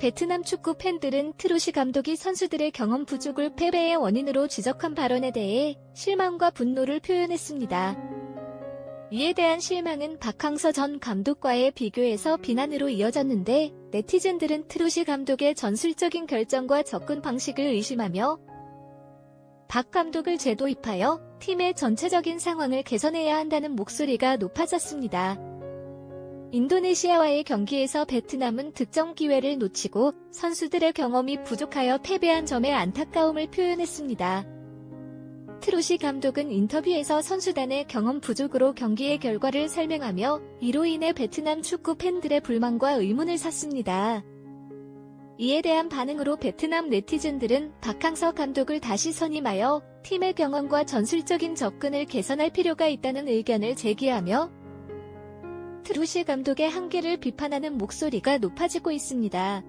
베트남 축구 팬들은 트루시 감독이 선수들의 경험 부족을 패배의 원인으로 지적한 발언에 대해 실망과 분노를 표현했습니다. 이에 대한 실망은 박항서 전 감독과의 비교에서 비난으로 이어졌는데 네티즌들은 트루시 감독의 전술적인 결정과 접근 방식을 의심하며 박 감독을 재도입하여 팀의 전체적인 상황을 개선해야 한다는 목소리가 높아졌습니다. 인도네시아와의 경기에서 베트남은 득점 기회를 놓치고 선수들의 경험이 부족하여 패배한 점에 안타까움을 표현했습니다. 트로시 감독은 인터뷰에서 선수단의 경험 부족으로 경기의 결과를 설명하며 이로 인해 베트남 축구 팬들의 불만과 의문을 샀습니다. 이에 대한 반응으로 베트남 네티즌들은 박항서 감독을 다시 선임하여 팀의 경험과 전술적인 접근을 개선할 필요가 있다는 의견을 제기하며 트루시 감독의 한계를 비판하는 목소리가 높아지고 있습니다.